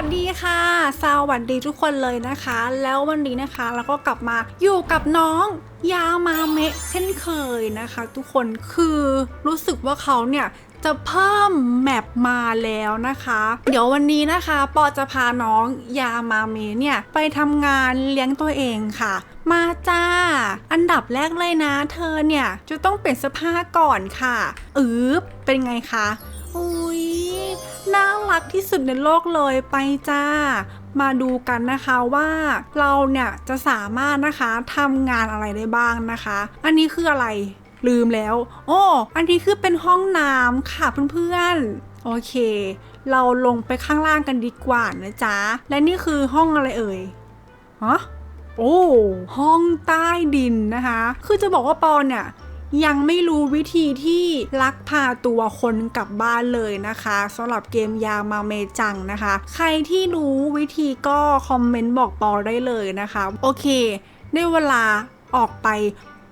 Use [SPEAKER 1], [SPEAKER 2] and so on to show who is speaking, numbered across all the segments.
[SPEAKER 1] วัสดีค่ะ สวัสดีทุกคนเลยนะคะ แล้ววันนี้นะคะเราก็กลับมาอยู่กับน้องยามาเมะเช่นเคยนะคะ ทุกคนคือรู้สึกว่าเขาเนี่ยจะเพิ่มแมปมาแล้วนะคะ เดี๋ยววันนี้นะคะปอจะพาน้องยามาเมะเนี่ย ไปทำงานเลี้ยงตัวเองค่ะ มาจ้า อันดับแรกเลยนะ เธอเนี่ย จะต้องเปลี่ยนเสื้อผ้าก่อนค่ะอืบเป็นไงคะ อุ้ยน่ารักที่สุดในโลกเลยไปจ้า มาดูกันนะคะว่าเราเนี่ยจะสามารถนะคะทำงานอะไรได้บ้างนะคะ อันนี้คืออะไรลืมแล้ว โอ้อันนี้คือเป็นห้องน้ำค่ะเพื่อนๆ โอเค เราลงไปข้างล่างกันดีกว่านะจ๊ะ และนี่คือห้องอะไรเอ่ยฮะโอ้ห้องใต้ดินนะคะ คือจะบอกว่าปอนเนี่ย ยังไม่รู้วิธีที่ลักพาตัวคนกลับบ้านเลยนะคะสำหรับเกมยามาเมจังนะคะ ใครที่รู้วิธีก็คอมเมนต์บอกปอได้เลยนะคะ โอเค ได้เวลาออกไป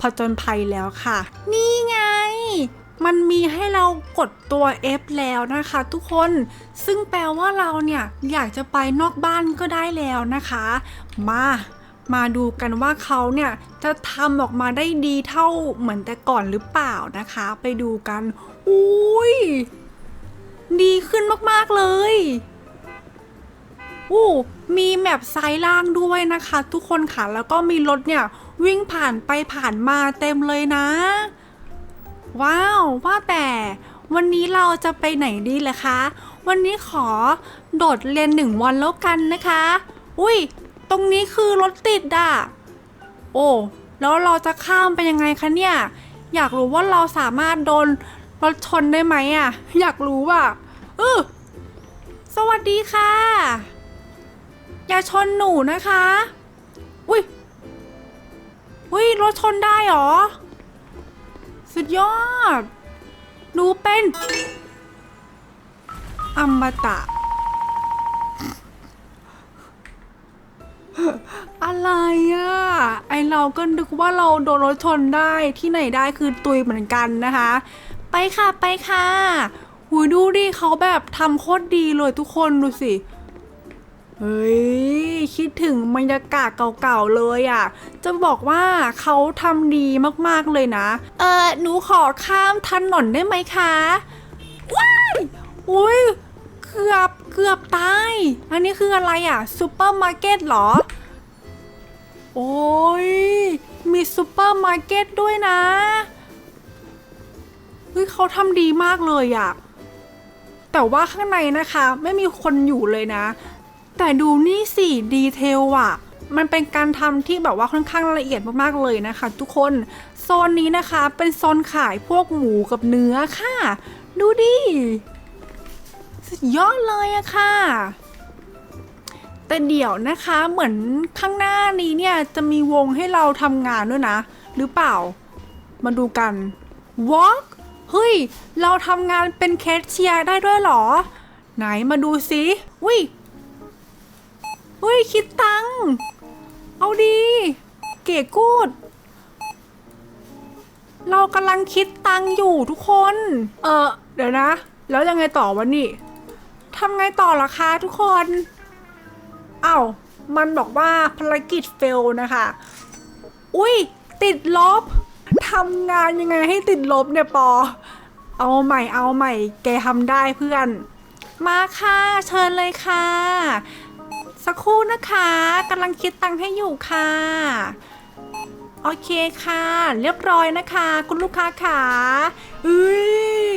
[SPEAKER 1] ผจญภัยแล้วค่ะ นี่ไง มันมีให้เรากดตัว F แล้วนะคะทุกคน ซึ่งแปลว่าเราเนี่ย อยากจะไปนอกบ้านก็ได้แล้วนะคะ มา มาดูกันว่าเขาเนี่ยจะทำออกมาได้ดีเท่าเหมือนแต่ก่อนหรือเปล่านะคะ ไปดูกัน อุ้ย ดีขึ้นมากๆเลยอู้มีแมปซ้ายล่างด้วยนะคะ ทุกคนค่ะ แล้วก็มีรถเนี่ย วิ่งผ่านไปผ่านมาเต็มเลยนะ ว้าว ว่าแต่วันนี้เราจะไปไหนดีล่ะคะ วันนี้ขอโดดเรียนหนึ่งวันแล้วกันนะคะ อุ้ย ตรงนี้คือรถติดอะ โอ้ แล้วเราจะข้ามไปยังไงคะเนี่ย อยากรู้ว่าเราสามารถโดนรถชนได้ไหมอะ อยากรู้ว่ะเออสวัสดีค่ะ อย่าชนหนูนะคะ อุ้ย อุ้ยรถชนได้เหรอ สุดยอด หนูเป็นอมตะ อะไรอะไอเราก็นึกว่าเราโดนรถชนได้ที่ไหนได้คือตุยเหมือนกันนะคะ ไปค่ะไปค่ะหูยดูดิเขาแบบทำโคตรดีเลยทุกคนดูสิ เฮ้ย คิดถึงบรรยากาศเก่าๆเลยอะ่ะ จะบอกว่าเขาทำดีมากๆเลยนะ เออหนูขอข้ามถนนได้ไหมคะ ว้ายอุ้ย กือบเกือบตาย อันนี้คืออะไรอะซูเปอร์มาร์เก็ตเหรอ โอ้ย มีซูเปอร์มาร์เก็ตด้วยนะ เฮ้ยเขาทำดีมากเลยอะ แต่ว่าข้างในนะคะ ไม่มีคนอยู่เลยนะ แต่ดูนี่สิดีเทลอะมันเป็นการทำที่แบบว่าค่อนข้างละเอียดมากๆเลยนะคะ ทุกคนโซนนี้นะคะเป็นโซนขายพวกหมูกับเนื้อค่ะ ดูดิ สุดยอดเลยอะค่ะ แต่เดี๋ยวนะคะเหมือนข้างหน้านี้เนี่ย จะมีวงให้เราทำงานด้วยนะ หรือเปล่า มาดูกัน Walk เฮ้ย เราทำงานเป็นแคชเชียร์ได้ด้วยหรอ ไหนมาดูสิวิเฮ้ยคิดตัง เอาดี เก๋กูด เรากำลังคิดตังอยู่ทุกคน เออเดี๋ยวนะ แล้วยังไงต่อวะนี่ ทำไงต่อล่ะคะทุกคนเอา้ามันบอกว่าภารกิจเฟลนะคะ อุ้ยติดลบทำงานยังไงให้ติดลบเนี่ยปอ เอาใหม่เอาใหม่ แกทำได้เพื่อน มาค่ะเชิญเลยค่ะ สักครู่นะคะกำลังคิดตังค์ให้อยู่ค่ะ โอเคค่ะ เรียบร้อยนะคะ คุณลูกค้าขาเฮ้ย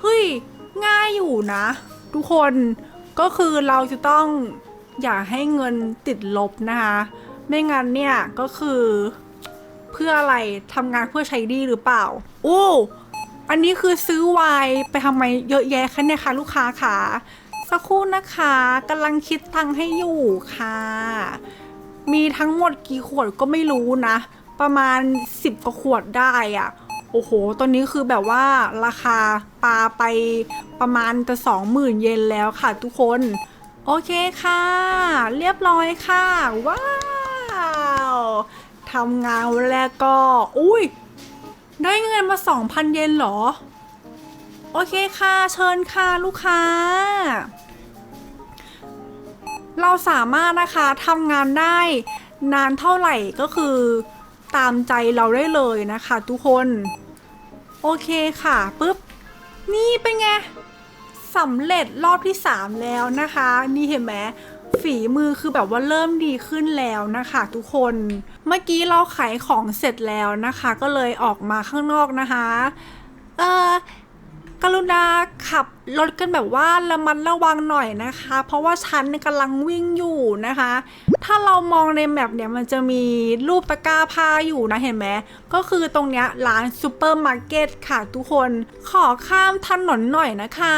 [SPEAKER 1] เฮ้ยง่ายอยู่นะ ทุกคนก็คือเราจะต้องอย่าให้เงินติดลบนะคะ ไม่งั้นเนี่ยก็คือเพื่ออะไรทำงานเพื่อใช้ดีหรือเปล่าโอ้อันนี้คือซื้อไวน์ไปทำไมเยอะแยะคะเนี่ยคะลูกค้าขาสักครู่นะคะกำลังคิดตังให้อยู่ค่ะ มีทั้งหมดกี่ขวดก็ไม่รู้นะ ประมาณ 10กว่าขวดได้อะโอ้โห ตอนนี้คือแบบว่าราคาปลาไปประมาณจะสองหมื่นเยนแล้วค่ะทุกคน โอเคค่ะ เรียบร้อยค่ะ ว้าวทำงานวันแรกก็ อุ้ย ได้เงินมา2,000เยนเหรอ โอเคค่ะ เชิญค่ะลูกค้า เราสามารถนะคะทำงานได้นานเท่าไหร่ก็คือตามใจเราได้เลยนะคะทุกคน โอเคค่ะปุ๊บ นี่เป็นไงสำเร็จรอบที่ 3 แล้วนะคะ นี่เห็นไหมฝีมือคือแบบว่าเริ่มดีขึ้นแล้วนะคะทุกคน เมื่อกี้เราขายของเสร็จแล้วนะคะ ก็เลยออกมาข้างนอกนะคะ เออ กรุณาขับรถกันแบบว่าระมัดระวังหน่อยนะคะ เพราะว่าฉันเนี่ยกำลังวิ่งอยู่นะคะ ถ้าเรามองในแมปเนี่ยมันจะมีรูปตะกร้าผ้าอยู่นะเห็นไหมก็คือตรงเนี้ยร้านซูเปอร์มาร์เก็ตค่ะทุกคนขอข้ามถนนหน่อยนะคะ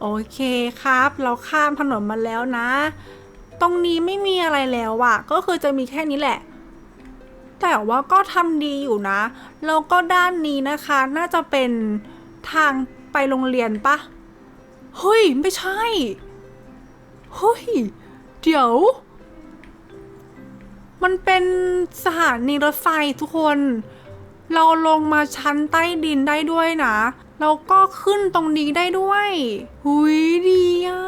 [SPEAKER 1] โอเคครับ เราข้ามถนนมาแล้วนะ ตรงนี้ไม่มีอะไรแล้วอะก็คือจะมีแค่นี้แหละแต่ว่าก็ทำดีอยู่นะ แล้วก็ด้านนี้นะคะน่าจะเป็น ทางไปโรงเรียนปะเฮ้ย ไม่ใช่ เฮ้ย เดี๋ยว มันเป็นสถานีรถไฟทุกคน เราลงมาชั้นใต้ดินได้ด้วยนะ แล้วก็ขึ้นตรงนี้ได้ด้วย หุยดีอะ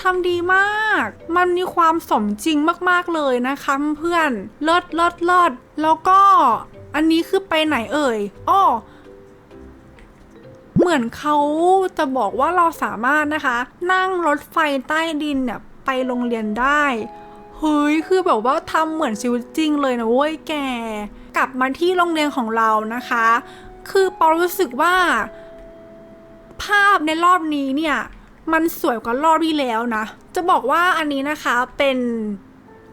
[SPEAKER 1] ทำดีมาก มันมีความสมจริงมากๆเลยนะคะเพื่อน เลิศเลิศเลิศแล้วก็ อันนี้คือไปไหนเอ่ย อ้อ เหมือนเขาจะบอกว่าเราสามารถนะคะ นั่งรถไฟใต้ดินเนี่ยไปโรงเรียนได้เฮ้ยคือแบบว่าทำเหมือนชีวิตจริงเลยนะเว้ยแก กลับมาที่โรงเรียนของเรานะคะ คือปอรู้สึกว่า ภาพในรอบนี้เนี่ย มันสวยกว่ารอบที่แล้วนะ จะบอกว่าอันนี้นะคะเป็น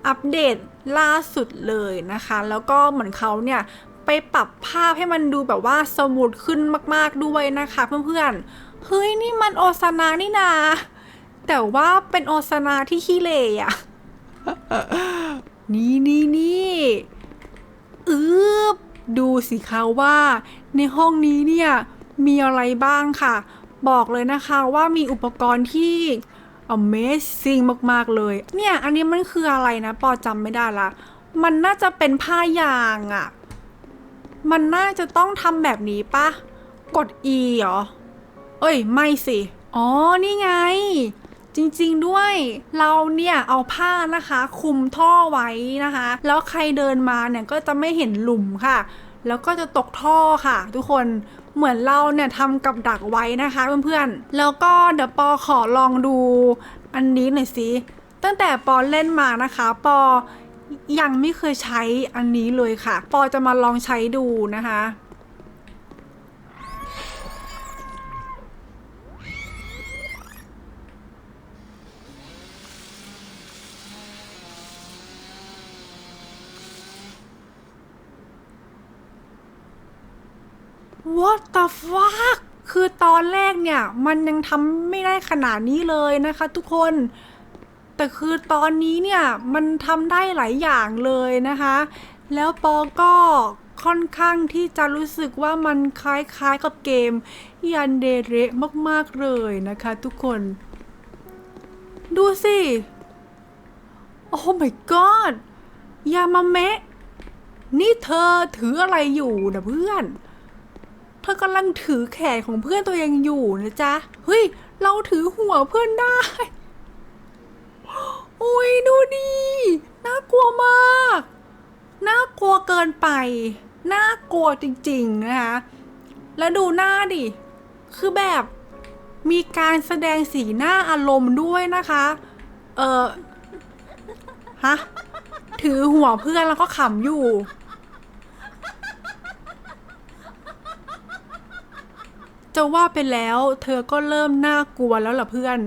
[SPEAKER 1] อัปเดตล่าสุดเลยนะคะ แล้วก็เหมือนเขาเนี่ย ไปปรับภาพให้มันดูแบบว่าสมูทขึ้นมาก ๆด้วยนะคะ เพื่อนๆ เฮ้ยนี่มันโอซานานี่นา แต่ว่าเป็นโอซานาที่ขี้เหร่อะนี่นี่นี่อืบดูสิคะว่า ในห้องนี้เนี่ยมีอะไรบ้างค่ะ บอกเลยนะคะว่ามีอุปกรณ์ที่ Amazing มาก ๆ เลย เนี่ย อันนี้มันคืออะไรนะ ปอจำไม่ได้ละ มันน่าจะเป็นผ้ายางอะ มันน่าจะต้องทำแบบนี้ปะกด E เหรอ เอ้ย ไม่สิ อ๋อ นี่ไง จริงๆด้วย เราเนี่ยเอาผ้านะคะคุมท่อไว้นะคะ แล้วใครเดินมาเนี่ยก็จะไม่เห็นหลุมค่ะ แล้วก็จะตกท่อค่ะ ทุกคนเหมือนเราเนี่ยทำกับดักไว้นะคะเพื่อนๆ แล้วก็เดี๋ยวปอขอลองดูอันนี้หน่อยสิ ตั้งแต่ปอเล่นมานะคะ ปอ ยังไม่เคยใช้อันนี้เลยค่ะ ปอจะมาลองใช้ดูนะคะ What the fuck คือตอนแรกเนี่ย มันยังทำไม่ได้ขนาดนี้เลยนะคะทุกคน แต่คือตอนนี้เนี่ยมันทำได้หลายอย่างเลยนะคะ แล้วปอก็ค่อนข้างที่จะรู้สึกว่ามันคล้ายๆกับเกมยันเดเระมากๆเลยนะคะทุกคน ดูสิ โอ้ my god ยามาเมะ นี่เธอถืออะไรอยู่นะเพื่อน เธอกำลังถือแขนของเพื่อนตัวเองอยู่นะจ๊ะ เฮ้ย เราถือหัวเพื่อนได้ อุ้ยดูดีน่ากลัวมากน่ากลัวเกินไปน่ากลัวจริงๆนะคะแล้วดูหน้าดิ คือแบบมีการแสดงสีหน้าอารมณ์ด้วยนะคะ เออฮะ ถือหัวเพื่อนแล้วก็ขำอยู่ จะว่าไปแล้ว เธอก็เริ่มน่ากลัวแล้วล่ะเพื่อน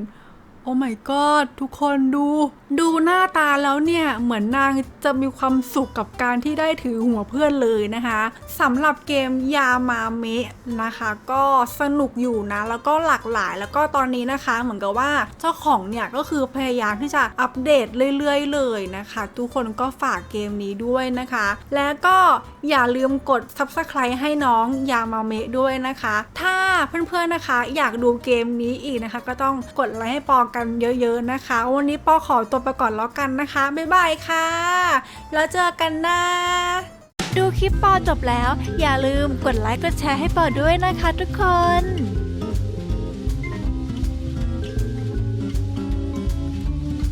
[SPEAKER 1] อ้ my god ทุกคนดู ดูหน้าตาแล้วเนี่ย เหมือนนางจะมีความสุขกับการที่ได้ถือหัวเพื่อนเลยนะคะสำหรับเกมยามาเมะนะคะ ก็สนุกอยู่นะ แล้วก็หลากหลายแล้วก็ตอนนี้นะคะ เหมือนกับว่าเจ้าของเนี่ยก็คือพยายามที่จะอัปเดตเรื่อยๆ เลยนะคะ ทุกคนก็ฝากเกมนี้ด้วยนะคะ แล้วก็อย่าลืมกด subscribe ให้น้องยามาเมะด้วยนะคะ ถ้าเพื่อนๆนะคะ อยากดูเกมนี้อีกนะคะ ก็ต้องกดไลค์ให้ปอกกันเยอะๆนะคะ วันนี้ปอขอตัวไปก่อนแล้วกันนะคะ บ๊ายบายค่ะ แล้วเจอกันนะ
[SPEAKER 2] ดูคลิปปอจบแล้ว อย่าลืมกดไลค์กดแชร์ให้ปอด้วยนะคะทุกคน